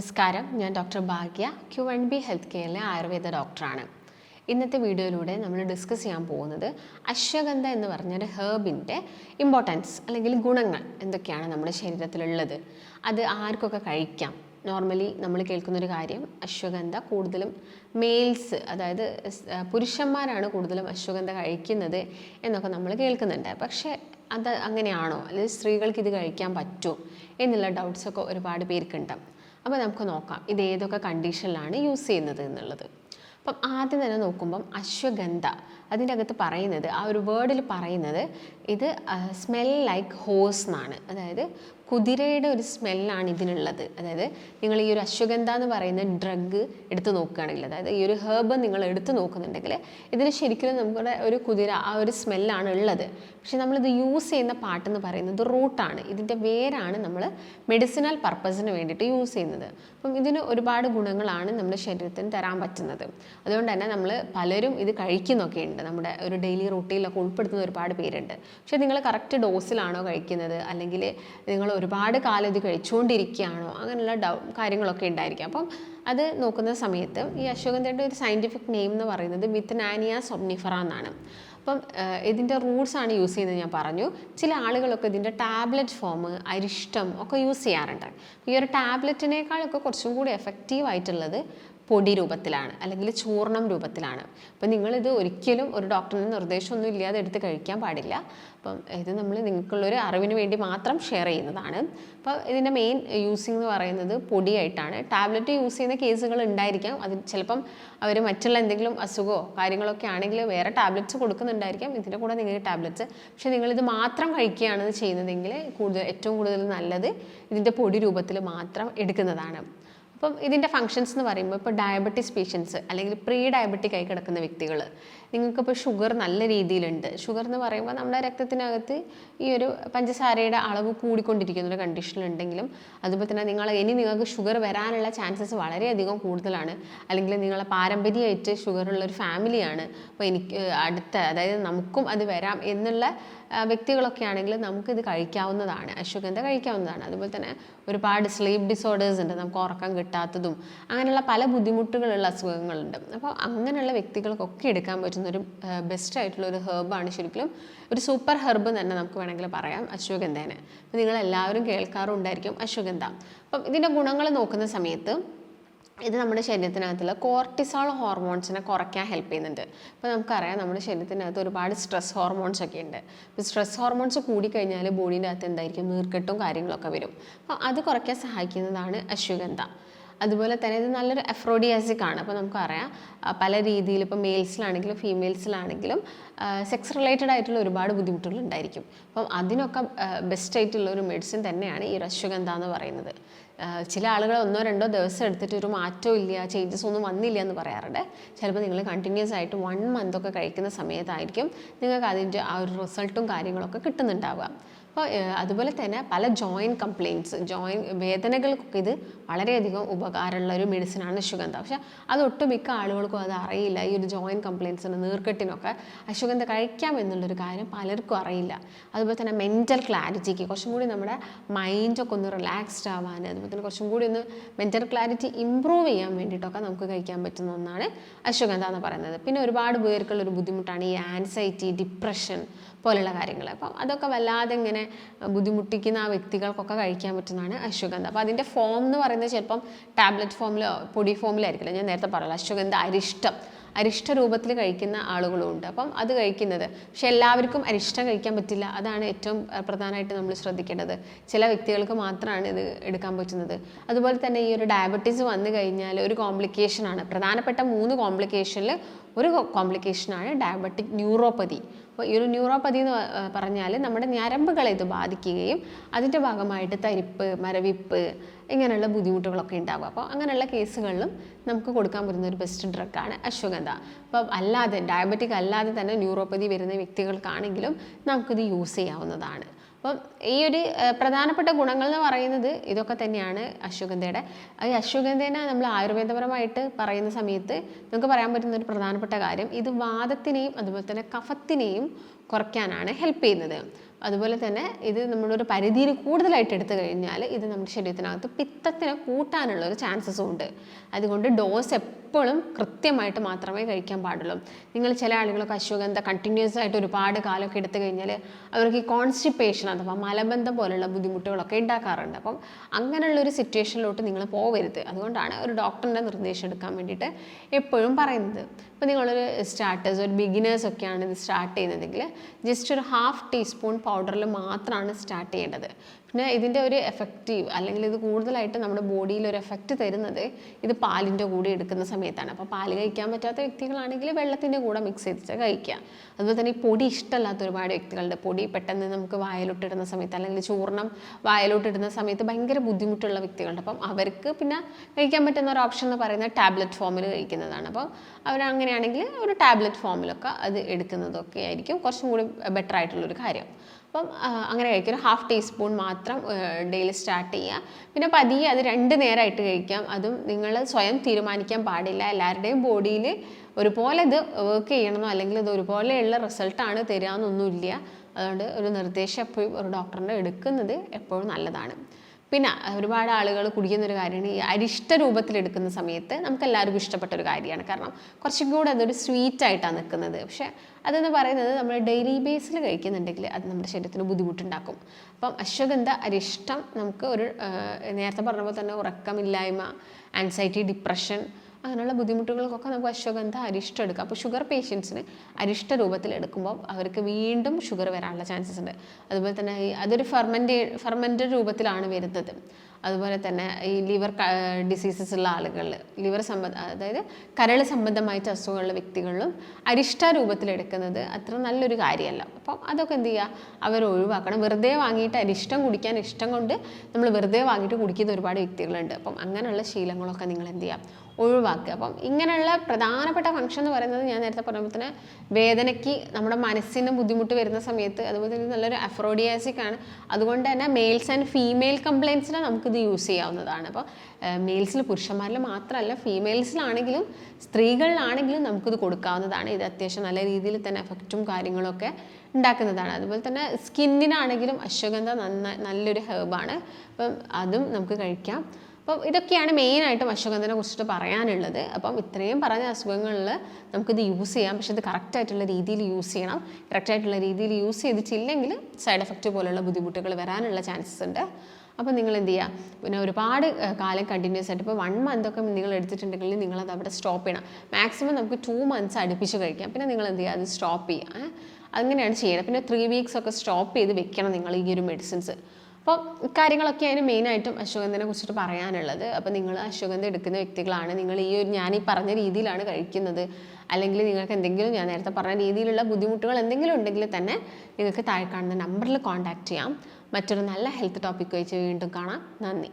നമസ്കാരം. ഞാൻ doctor Bhagya Q N B health കെയറിലെ Ayurveda ഡോക്ടറാണ്. ഇന്നത്തെ വീഡിയോയിലൂടെ നമ്മൾ ഡിസ്കസ് ചെയ്യാൻ പോകുന്നത് അശ്വഗന്ധ എന്ന് പറഞ്ഞൊരു ഹേർബിന്റെ ഇമ്പോർട്ടൻസ് അല്ലെങ്കിൽ ഗുണങ്ങൾ എന്തൊക്കെയാണ് നമ്മുടെ ശരീരത്തിലുള്ളത്. അത് ആർക്കൊക്കെ കഴിക്കാം? നോർമലി നമ്മൾ കേൾക്കുന്നൊരു കാര്യം അശ്വഗന്ധ കൂടുതലും മെയിൽസ് അതായത് പുരുഷന്മാരാണ് കൂടുതലും അശ്വഗന്ധ കഴിക്കുന്നത് എന്നൊക്കെ നമ്മൾ കേൾക്കുന്നുണ്ട്. പക്ഷേ അത് അങ്ങനെയാണോ? അല്ലെങ്കിൽ സ്ത്രീകൾക്ക് ഇത് കഴിക്കാൻ പറ്റുമോ? എന്നുള്ള ഡൗട്ട്സൊക്കെ ഒരുപാട് പേർക്കുണ്ട്. അപ്പോൾ നമുക്ക് നോക്കാം. ഇത് ഏതൊക്കെ കണ്ടീഷനിലാണ് യൂസ് ചെയ്യുന്നത് എന്നുള്ളത്. അപ്പം ആദ്യം തന്നെ നോക്കുമ്പം അശ്വഗന്ധ. അതിന്റെ അകത്ത് പറയുന്നത് ആ ഒരു വേർഡിൽ പറയുന്നത് ഇത് സ്മെൽ ലൈക്ക് ഹോസ് എന്നാണ് അതായത് കുതിരയുടെ ഒരു സ്മെല്ലാണ് ഇതിനുള്ളത്. അതായത് നിങ്ങൾ ഈ ഒരു അശ്വഗന്ധ എന്ന് പറയുന്ന ഡ്രഗ് എടുത്ത് നോക്കുകയാണെങ്കിൽ അതായത് ഈ ഒരു ഹേർബ് നിങ്ങൾ എടുത്ത് നോക്കുന്നുണ്ടെങ്കിൽ ഇതിന് ശരിക്കും നമ്മുടെ ഒരു കുതിര ആ ഒരു സ്മെല്ലാണ് ഉള്ളത്. പക്ഷെ നമ്മളിത് യൂസ് ചെയ്യുന്ന പാട്ടെന്ന് പറയുന്നത് റൂട്ടാണ്. ഇതിന്റെ വേരാണ് നമ്മൾ മെഡിസിനൽ പർപ്പസിന് വേണ്ടിയിട്ട് യൂസ് ചെയ്യുന്നത്. അപ്പം ഇതിന് ഒരുപാട് ഗുണങ്ങളാണ് നമ്മുടെ ശരീരത്തിന് തരാൻ പറ്റുന്നത്. അതുകൊണ്ട് തന്നെ നമ്മൾ പലരും ഇത് കഴിക്കുന്നൊക്കെ ഉണ്ട്. നമ്മുടെ ഒരു ഡെയിലി റൂട്ടീനിലൊക്കെ ഉൾപ്പെടുത്തുന്ന ഒരുപാട് പേരുണ്ട്. പക്ഷേ നിങ്ങൾ കറക്റ്റ് ഡോസിലാണോ കഴിക്കുന്നത്? അല്ലെങ്കിൽ നിങ്ങൾ ഒരുപാട് കാലം ഇത് കഴിച്ചുകൊണ്ടിരിക്കുകയാണോ? അങ്ങനെയുള്ള ഡൗ കാര്യങ്ങളൊക്കെ ഉണ്ടായിരിക്കും. അപ്പം അത് നോക്കുന്ന സമയത്ത് ഈ അശ്വഗന്ധയുടെ ഒരു സയന്റിഫിക് നെയിം എന്ന് പറയുന്നത് മിത്തനാനിയ സൊംനിഫറ എന്നാണ്. അപ്പം ഇതിന്റെ റൂട്ട്സ് ആണ് യൂസ് ചെയ്യുന്നത് ഞാൻ പറഞ്ഞു. ചില ആളുകളൊക്കെ ഇതിന്റെ ടാബ്ലറ്റ് ഫോം അരിഷ്ടം ഒക്കെ യൂസ് ചെയ്യാറുണ്ട്. ഈ ഒരു ടാബ്ലറ്റിനേക്കാളൊക്കെ കുറച്ചും കൂടി എഫക്റ്റീവ് ആയിട്ടുള്ളത് പൊടി രൂപത്തിലാണ് അല്ലെങ്കിൽ ചൂർണം രൂപത്തിലാണ്. അപ്പം നിങ്ങളിത് ഒരിക്കലും ഒരു ഡോക്ടറിന് നിർദ്ദേശമൊന്നും ഇല്ലാതെ എടുത്ത് കഴിക്കാൻ പാടില്ല. അപ്പം ഇത് നമ്മൾ നിങ്ങൾക്കുള്ളൊരു അറിവിന് വേണ്ടി മാത്രം ഷെയർ ചെയ്യുന്നതാണ്. അപ്പോൾ ഇതിന്റെ മെയിൻ യൂസിങ് എന്ന് പറയുന്നത് പൊടിയായിട്ടാണ്. ടാബ്ലറ്റ് യൂസ് ചെയ്യുന്ന കേസുകൾ ഉണ്ടായിരിക്കാം. അത് ചിലപ്പം അവർ മറ്റുള്ള എന്തെങ്കിലും അസുഖമോ കാര്യങ്ങളൊക്കെ ആണെങ്കിൽ വേറെ ടാബ്ലറ്റ്സ് കൊടുക്കുന്നുണ്ടായിരിക്കാം. ഇതിന്റെ കൂടെ നിങ്ങൾക്ക് ടാബ്ലറ്റ്സ്. പക്ഷേ നിങ്ങളിത് മാത്രം കഴിക്കുകയാണ് ചെയ്യുന്നതെങ്കിൽ കൂടുതൽ ഏറ്റവും കൂടുതൽ നല്ലത് ഇതിന്റെ പൊടി രൂപത്തിൽ മാത്രം എടുക്കുന്നതാണ്. അപ്പം ഇതിന്റെ ഫങ്ഷൻസ് എന്ന് പറയുമ്പോൾ ഇപ്പോൾ ഡയബറ്റിസ് പേഷ്യൻസ് അല്ലെങ്കിൽ പ്രീ ഡയബറ്റിക് ആയി കിടക്കുന്ന വ്യക്തികൾ നിങ്ങൾക്കിപ്പോൾ ഷുഗർ നല്ല രീതിയിലുണ്ട്. ഷുഗർ എന്ന് പറയുമ്പോൾ നമ്മുടെ രക്തത്തിനകത്ത് ഈ ഒരു പഞ്ചസാരയുടെ അളവ് കൂടിക്കൊണ്ടിരിക്കുന്ന ഒരു കണ്ടീഷനിലുണ്ടെങ്കിലും അതുപോലെ തന്നെ നിങ്ങൾ ഇനി നിങ്ങൾക്ക് ഷുഗർ വരാനുള്ള ചാൻസസ് വളരെയധികം കൂടുതലാണ്. അല്ലെങ്കിൽ നിങ്ങളെ പാരമ്പര്യമായിട്ട് ഷുഗറുള്ള ഒരു ഫാമിലിയാണ് അപ്പോൾ എനിക്ക് അടുത്ത അതായത് നമുക്കും അത് വരാം എന്നുള്ള വ്യക്തികളൊക്കെ ആണെങ്കിൽ നമുക്കിത് കഴിക്കാവുന്നതാണ്. അശ്വഗന്ധ കഴിക്കാവുന്നതാണ്? അതുപോലെ തന്നെ ഒരുപാട് സ്ലീപ്പ് ഡിസോർഡേഴ്സ് ഉണ്ട്. നമുക്ക് ഉറക്കം കിട്ടാത്തതും അങ്ങനെയുള്ള പല ബുദ്ധിമുട്ടുകളുള്ള അസുഖങ്ങളുണ്ട്. അപ്പോൾ അങ്ങനെയുള്ള വ്യക്തികൾക്കൊക്കെ എടുക്കാൻ പറ്റുന്ന ഒരു ബെസ്റ്റ് ആയിട്ടുള്ള ഒരു ഹെർബാണ് ശരിക്കും ഒരു സൂപ്പർ ഹെർബ് തന്നെ നമുക്ക് വേണമെങ്കിൽ പറയാം അശ്വഗന്ധേനെ. അപ്പോൾ നിങ്ങൾ എല്ലാവരും കേൾക്കാറുണ്ടായിരിക്കും അശ്വഗന്ധ. അപ്പം ഇതിന്റെ ഗുണങ്ങൾ നോക്കുന്ന സമയത്ത് ഇത് നമ്മുടെ ശരീരത്തിനകത്തുള്ള കോർട്ടിസോൾ ഹോർമോൺസിനെ കുറയ്ക്കാൻ ഹെൽപ്പ് ചെയ്യുന്നുണ്ട്. അപ്പോൾ നമുക്കറിയാം നമ്മുടെ ശരീരത്തിനകത്ത് ഒരുപാട് സ്ട്രെസ് ഹോർമോൺസ് ഒക്കെ ഉണ്ട്. അപ്പോൾ സ്ട്രെസ് ഹോർമോൺസ് കൂടിക്കഴിഞ്ഞാൽ ബോഡീന്റെ അകത്ത് എന്തായിരിക്കും നീർക്കെട്ടും കാര്യങ്ങളൊക്കെ വരും. അപ്പോൾ അത് കുറയ്ക്കാൻ സഹായിക്കുന്നതാണ് അശ്വഗന്ധ. അതുപോലെ തന്നെ ഇത് നല്ലൊരു അഫ്രോഡിയാസിക് ആണ്. അപ്പോൾ നമുക്കറിയാം പല രീതിയിൽ ഇപ്പോൾ മെയിൽസിലാണെങ്കിലും ഫീമെയിൽസിലാണെങ്കിലും സെക്സ് റിലേറ്റഡ് ആയിട്ടുള്ള ഒരുപാട് ബുദ്ധിമുട്ടുകൾ ഉണ്ടായിരിക്കും. അപ്പം അതിനൊക്കെ ബെസ്റ്റ് ആയിട്ടുള്ള ഒരു മെഡിസിൻ തന്നെയാണ് ഈ അശ്വഗന്ധ എന്ന് പറയുന്നത്. ചില ആളുകൾ ഒന്നോ രണ്ടോ ദിവസം എടുത്തിട്ട് ഒരു മാറ്റവും ഇല്ല ചേഞ്ചസ് ഒന്നും വന്നില്ല എന്ന് പറയാറുണ്ട്. ചിലപ്പോൾ നിങ്ങൾ കണ്ടിന്യൂസ് ആയിട്ട് വൺ മന്ത് ഒക്കെ കഴിക്കുന്ന സമയത്തായിരിക്കും നിങ്ങൾക്ക് അതിന്റെ ആ ഒരു റിസൾട്ടും കാര്യങ്ങളൊക്കെ കിട്ടുന്നുണ്ടാവുക. അപ്പോൾ അതുപോലെ തന്നെ പല ജോയിന്റ് കംപ്ലയിന്റ്സ് ജോയിൻ വേദനകൾക്കൊക്കെ ഇത് വളരെയധികം ഉപകാരമുള്ള ഒരു മെഡിസിനാണ് അശ്വഗന്ധ. പക്ഷെ അത് ഒട്ടുമിക്ക ആളുകൾക്കും അത് അറിയില്ല. ഈ ഒരു ജോയിന്റ് കംപ്ലയിൻസിന് നീർക്കെട്ടിനൊക്കെ അശ്വഗന്ധ കഴിക്കാം എന്നുള്ളൊരു കാര്യം പലർക്കും അറിയില്ല. അതുപോലെ തന്നെ മെന്റൽ ക്ലാരിറ്റിക്ക് കുറച്ചും കൂടി നമ്മുടെ മൈൻഡൊക്കെ ഒന്ന് റിലാക്സ്ഡ് ആവാൻ അതുപോലെ തന്നെ കുറച്ചും കൂടി ഒന്ന് മെന്റൽ ക്ലാരിറ്റി ഇമ്പ്രൂവ് ചെയ്യാൻ വേണ്ടിയിട്ടൊക്കെ നമുക്ക് കഴിക്കാൻ പറ്റുന്ന ഒന്നാണ് അശ്വഗന്ധ എന്ന് പറയുന്നത്. പിന്നെ ഒരുപാട് പേർക്കുള്ള ഒരു ബുദ്ധിമുട്ടാണ് ഈ ആൻസൈറ്റി ഡിപ്രഷൻ പോലുള്ള കാര്യങ്ങൾ അപ്പം അതൊക്കെ വല്ലാതെ ഇങ്ങനെ ബുദ്ധിമുട്ടിക്കുന്ന ആ വ്യക്തികൾക്കൊക്കെ കഴിക്കാൻ പറ്റുന്നതാണ് അശ്വഗന്ധ. അപ്പോൾ അതിന്റെ ഫോം എന്ന് പറയുന്നത് ചിലപ്പം ടാബ്ലറ്റ് ഫോമിലോ പൊടി ഫോമിലായിരിക്കില്ല ഞാൻ നേരത്തെ പറഞ്ഞല്ലോ അശ്വഗന്ധ അരിഷ്ടം. അരിഷ്ട രൂപത്തിൽ കഴിക്കുന്ന ആളുകളുമുണ്ട് അപ്പം അത് കഴിക്കുന്നത് പക്ഷെ എല്ലാവർക്കും അരിഷ്ടം കഴിക്കാൻ പറ്റില്ല. അതാണ് ഏറ്റവും പ്രധാനമായിട്ട് നമ്മൾ ശ്രദ്ധിക്കേണ്ടത്. ചില വ്യക്തികൾക്ക് മാത്രമാണ് ഇത് എടുക്കാൻ പറ്റുന്നത്. അതുപോലെ തന്നെ ഈ ഒരു ഡയബറ്റീസ് വന്നു കഴിഞ്ഞാൽ ഒരു കോംപ്ലിക്കേഷനാണ് പ്രധാനപ്പെട്ട മൂന്ന് കോംപ്ലിക്കേഷനിൽ ഒരു കോംപ്ലിക്കേഷനാണ് ഡയബറ്റിക് ന്യൂറോപ്പതി അപ്പോൾ ഈ ഒരു ന്യൂറോപ്പതി എന്ന് പറഞ്ഞാൽ നമ്മുടെ ഞരമ്പുകളെ ഇത് ബാധിക്കുകയും അതിന്റെ ഭാഗമായിട്ട് തരിപ്പ് മരവിപ്പ് ഇങ്ങനെയുള്ള ബുദ്ധിമുട്ടുകളൊക്കെ ഉണ്ടാകും അപ്പോൾ അങ്ങനെയുള്ള കേസുകളിലും നമുക്ക് കൊടുക്കാൻ പറ്റുന്ന ഒരു ബെസ്റ്റ് ഡ്രഗാണ് അശ്വഗന്ധ. അപ്പോൾ അല്ലാതെ ഡയബറ്റിക് അല്ലാതെ തന്നെ ന്യൂറോപ്പതി വരുന്ന വ്യക്തികൾക്കാണെങ്കിലും നമുക്കിത് യൂസ് ചെയ്യാവുന്നതാണ്. അപ്പം ഈ ഒരു പ്രധാനപ്പെട്ട ഗുണങ്ങൾ എന്ന് പറയുന്നത് ഇതൊക്കെ തന്നെയാണ് അശ്വഗന്ധയുടെ. ഈ അശ്വഗന്ധേനെ നമ്മൾ ആയുർവേദപരമായിട്ട് പറയുന്ന സമയത്ത് നമുക്ക് പറയാൻ പറ്റുന്ന ഒരു പ്രധാനപ്പെട്ട കാര്യം ഇത് വാദത്തിനെയും അതുപോലെ തന്നെ കഫത്തിനെയും കുറയ്ക്കാനാണ് ഹെൽപ്പ് ചെയ്യുന്നത്. അതുപോലെ തന്നെ ഇത് നമ്മുടെ ഒരു പരിധിയിൽ കൂടുതലായിട്ട് എടുത്തു കഴിഞ്ഞാൽ ഇത് നമ്മുടെ ശരീരത്തിനകത്ത് പിത്തത്തിനെ കൂട്ടാനുള്ള ഒരു ചാൻസസും ഉണ്ട്. അതുകൊണ്ട് ഡോസ് എപ്പോഴും കൃത്യമായിട്ട് മാത്രമേ കഴിക്കാൻ പാടുള്ളൂ. നിങ്ങൾ ചില ആളുകളൊക്കെ അശ്വഗന്ധ കണ്ടിന്യൂസ് ആയിട്ട് ഒരുപാട് കാലമൊക്കെ എടുത്തു കഴിഞ്ഞാൽ അവർക്ക് ഈ കോൺസ്റ്റിപ്പേഷൻ അഥവാ മലബന്ധം പോലുള്ള ബുദ്ധിമുട്ടുകളൊക്കെ ഉണ്ടാക്കാറുണ്ട്. അപ്പം അങ്ങനെയുള്ള ഒരു സിറ്റുവേഷനിലോട്ട് നിങ്ങൾ പോകരുത്. അതുകൊണ്ടാണ് ഒരു ഡോക്ടറിന്റെ നിർദ്ദേശം എടുക്കാൻ വേണ്ടിയിട്ട് എപ്പോഴും പറയുന്നത്. ഇപ്പോൾ നിങ്ങളൊരു സ്റ്റാർട്ടേഴ്സ് ഒരു ബിഗിനേഴ്സ് ഒക്കെയാണ് ഇത് സ്റ്റാർട്ട് ചെയ്യുന്നതെങ്കിൽ ജസ്റ്റ് ഒരു ഹാഫ് ടീസ്പൂൺ പൗഡറിൽ മാത്രമാണ് സ്റ്റാർട്ട് ചെയ്യേണ്ടത്. പിന്നെ ഇതിന്റെ ഒരു എഫക്റ്റീവ് അല്ലെങ്കിൽ ഇത് കൂടുതലായിട്ട് നമ്മുടെ ബോഡിയിൽ ഒരു എഫക്റ്റ് തരുന്നത് ഇത് പാലിന്റെ കൂടെ എടുക്കുന്ന സമയത്താണ്. അപ്പോൾ പാൽ കഴിക്കാൻ പറ്റാത്ത വ്യക്തികളാണെങ്കിൽ വെള്ളത്തിന്റെ കൂടെ മിക്സ് ചെയ്തിട്ട് കഴിക്കുക. അതുപോലെ തന്നെ ഈ പൊടി ഇഷ്ടമല്ലാത്ത ഒരുപാട് വ്യക്തികളുണ്ട്. പൊടി പെട്ടെന്ന് നമുക്ക് വായലോട്ടിടുന്ന സമയത്ത് അല്ലെങ്കിൽ ചൂർണം വായലോട്ടിടുന്ന സമയത്ത് ഭയങ്കര ബുദ്ധിമുട്ടുള്ള വ്യക്തികളുണ്ട്. അപ്പം അവർക്ക് പിന്നെ കഴിക്കാൻ പറ്റുന്ന ഒരു ഓപ്ഷൻ എന്ന് പറയുന്നത് ടാബ്ലറ്റ് ഫോമിൽ കഴിക്കുന്നതാണ്. അപ്പോൾ അവരങ്ങനെയാണെങ്കിൽ ഒരു ടാബ്ലറ്റ് ഫോമിലൊക്കെ അത് എടുക്കുന്നതൊക്കെ ആയിരിക്കും. കുറച്ചും കൂടി ബെറ്റർ ആയിട്ടുള്ളൊരു കാര്യം. അപ്പം അങ്ങനെ കഴിക്കുക ഒരു ഹാഫ് ടീസ്പൂൺ മാത്രം ഡെയിലി സ്റ്റാർട്ട് ചെയ്യുക. പിന്നെ പതിയെ അത് രണ്ട് നേരമായിട്ട് കഴിക്കാം. അതും നിങ്ങൾ സ്വയം തീരുമാനിക്കാൻ പാടില്ല. എല്ലാവരുടെയും ബോഡിയിൽ ഒരുപോലെ ഇത് വർക്ക് ചെയ്യണമെന്നോ അല്ലെങ്കിൽ ഇത് ഒരുപോലെയുള്ള റിസൾട്ടാണ് തരാമെന്നൊന്നുമില്ല അതുകൊണ്ട് ഒരു നിർദ്ദേശം എപ്പോഴും ഒരു ഡോക്ടറിന്റെ എടുക്കുന്നത് എപ്പോഴും നല്ലതാണ്. പിന്നെ ഒരുപാട് ആളുകൾ കുടിക്കുന്ന ഒരു കാര്യമാണ് ഈ അരിഷ്ട രൂപത്തിൽ എടുക്കുന്ന സമയത്ത് നമുക്ക് എല്ലാവർക്കും ഇഷ്ടപ്പെട്ട ഒരു കാര്യമാണ്. കാരണം കുറച്ചും കൂടെ അതൊരു സ്വീറ്റ് ആയിട്ടാണ് നിൽക്കുന്നത്. പക്ഷേ അതെന്ന് പറയുന്നത് നമ്മൾ ഡെയിലി ബേസിൽ കഴിക്കുന്നുണ്ടെങ്കിൽ അത് നമ്മുടെ ശരീരത്തിന് ബുദ്ധിമുട്ടുണ്ടാക്കും. അപ്പം അശ്വഗന്ധ അരിഷ്ടം? നമുക്ക് ഒരു നേരത്തെ പറഞ്ഞ പോലെ തന്നെ ഉറക്കമില്ലായ്മ ആൻസൈറ്റി ഡിപ്രഷൻ അങ്ങനെയുള്ള ബുദ്ധിമുട്ടുകൾക്കൊക്കെ നമുക്ക് അശ്വഗന്ധ അരിഷ്ട എടുക്കാം. അപ്പോൾ ഷുഗർ പേഷ്യൻസിന് അരിഷ്ട രൂപത്തിൽ എടുക്കുമ്പോൾ അവർക്ക് വീണ്ടും ഷുഗർ വരാനുള്ള ചാൻസസ് ഉണ്ട്. അതുപോലെ തന്നെ അതൊരു ഫെർമെന്റേ ഫെർമെന്റഡ് രൂപത്തിലാണ് വരുന്നത്. അതുപോലെ തന്നെ ഈ ലിവർ ഡിസീസസ് ഉള്ള ആളുകൾ ലിവർ സംബന്ധ അതായത് കരൾ സംബന്ധമായിട്ട് അസുഖമുള്ള വ്യക്തികളിലും അരിഷ്ട രൂപത്തിൽ എടുക്കുന്നത് അത്ര നല്ലൊരു കാര്യമല്ല. അപ്പം അതൊക്കെ എന്ത് ചെയ്യുക അവർ ഒഴിവാക്കണം. വെറുതെ വാങ്ങിയിട്ട് അരിഷ്ടം കുടിക്കാൻ ഇഷ്ടം കൊണ്ട് നമ്മൾ വെറുതെ വാങ്ങിയിട്ട് കുടിക്കുന്ന ഒരുപാട് വ്യക്തികളുണ്ട്. അപ്പം അങ്ങനെയുള്ള ശീലങ്ങളൊക്കെ നിങ്ങൾ എന്ത് ചെയ്യുക ഒഴിവാക്കുക. അപ്പം ഇങ്ങനെയുള്ള പ്രധാനപ്പെട്ട ഫംഗ്ഷൻ എന്ന് പറയുന്നത് ഞാൻ നേരത്തെ പറഞ്ഞപ്പോൾ തന്നെ വേദനയ്ക്ക് നമ്മുടെ മനസ്സിന് ബുദ്ധിമുട്ട് വരുന്ന സമയത്ത് അതുപോലെ തന്നെ നല്ലൊരു അഫ്രോഡിയാസിക് ആണ്. അതുകൊണ്ട് തന്നെ മെയിൽസ് ആൻഡ് ഫീമെയിൽ കംപ്ലയിൻസിന് നമുക്കിത് യൂസ് ചെയ്യാവുന്നതാണ്. അപ്പോൾ മെയിൽസിൽ പുരുഷന്മാരിൽ മാത്രമല്ല ഫീമെയിൽസിലാണെങ്കിലും സ്ത്രീകളിലാണെങ്കിലും നമുക്കിത് കൊടുക്കാവുന്നതാണ്. ഇത് അത്യാവശ്യം നല്ല രീതിയിൽ തന്നെ എഫക്റ്റും കാര്യങ്ങളൊക്കെ ഉണ്ടാക്കുന്നതാണ്. അതുപോലെ തന്നെ സ്കിന്നിനാണെങ്കിലും അശ്വഗന്ധ നന്ന നല്ലൊരു ഹെർബാണ് അപ്പം അതും നമുക്ക് കഴിക്കാം. അപ്പം ഇതൊക്കെയാണ് മെയിനായിട്ടും അശ്വഗന്ധനെ കുറിച്ചിട്ട് പറയാനുള്ളത്. അപ്പം ഇത്രയും പറഞ്ഞ അസുഖങ്ങളിൽ നമുക്കിത് യൂസ് ചെയ്യാം. പക്ഷെ ഇത് കറക്റ്റായിട്ടുള്ള രീതിയിൽ യൂസ് ചെയ്യണം. കറക്റ്റായിട്ടുള്ള രീതിയിൽ യൂസ് ചെയ്തിട്ടില്ലെങ്കിൽ സൈഡ് എഫക്റ്റ് പോലുള്ള ബുദ്ധിമുട്ടുകൾ വരാനുള്ള ചാൻസസ് ഉണ്ട്. അപ്പോൾ നിങ്ങൾ എന്ത് ചെയ്യുക പിന്നെ ഒരുപാട് കാലം കണ്ടിന്യൂസ് ആയിട്ട് ഇപ്പോൾ വൺ മന്ത് ഒക്കെ നിങ്ങൾ എടുത്തിട്ടുണ്ടെങ്കിൽ നിങ്ങളത് അവിടെ സ്റ്റോപ്പ് ചെയ്യണം. മാക്സിമം നമുക്ക് ടു മന്ത്സ് അടുപ്പിച്ച് കഴിക്കാം. പിന്നെ നിങ്ങൾ എന്ത് ചെയ്യുക അത് സ്റ്റോപ്പ് ചെയ്യുക. അങ്ങനെയാണ് ചെയ്യുന്നത് പിന്നെ ത്രീ വീക്സ് ഒക്കെ സ്റ്റോപ്പ് ചെയ്ത് വെക്കണം നിങ്ങൾ ഈ ഒരു മെഡിസിൻസ് അപ്പോൾ ഇക്കാര്യങ്ങളൊക്കെയാണ് മെയിനായിട്ടും അശ്വഗന്ധനെ കുറിച്ചിട്ട് പറയാനുള്ളത്. അപ്പോൾ നിങ്ങൾ അശ്വഗന്ധ എടുക്കുന്ന വ്യക്തികളാണ്. നിങ്ങൾ ഈ ഒരു ഞാൻ ഈ പറഞ്ഞ രീതിയിലാണ് കഴിക്കുന്നത്. അല്ലെങ്കിൽ നിങ്ങൾക്ക് എന്തെങ്കിലും ഞാൻ നേരത്തെ പറഞ്ഞ രീതിയിലുള്ള ബുദ്ധിമുട്ടുകൾ എന്തെങ്കിലും ഉണ്ടെങ്കിൽ തന്നെ നിങ്ങൾക്ക് താഴെ കാണുന്ന നമ്പറിൽ കോൺടാക്റ്റ് ചെയ്യാം. മറ്റൊരു നല്ല ഹെൽത്ത് ടോപ്പിക് വെച്ച് വീണ്ടും കാണാം. നന്ദി.